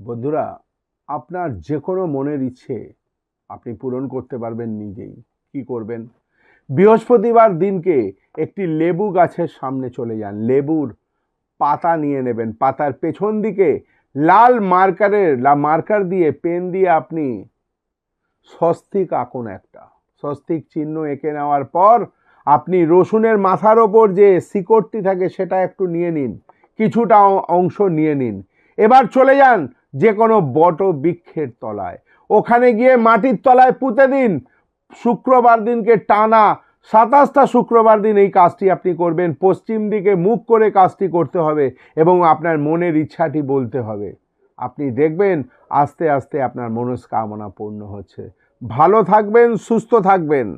বন্ধুরা, আপনার যে কোনো মনের ইচ্ছে আপনি পূরণ করতে পারবেন নিজেই। কি করবেন? বৃহস্পতিবার দিনকে একটি লেবু গাছের সামনে চলে যান। লেবুর পাতা নিয়ে নেবেন। পাতার পেছন দিকে লাল মার্কারের, লা মার্কার দিয়ে পেন দিয়ে আপনি স্বস্তিক আঁকুন একটা। স্বস্তিক চিহ্ন এঁকে নেওয়ার পর আপনি রসুনের মাথার ওপর যে শিকড়টি থাকে সেটা একটু নিয়ে নিন। কিছুটা অংশ নিয়ে নিন। এবার চলে যান যে কোনো বট বৃক্ষের তলায়। ওখানে গিয়ে মাটির তলায় পুঁতে দিন। শুক্রবার দিনকে টানা সাতাশটা শুক্রবার দিন এই কাজটি আপনি করবেন। পশ্চিম দিকে মুখ করে কাজটি করতে হবে এবং আপনার মনের ইচ্ছাটি বলতে হবে। আপনি দেখবেন আস্তে আস্তে আপনার মনস্কামনা পূর্ণ হচ্ছে। ভালো থাকবেন, সুস্থ থাকবেন।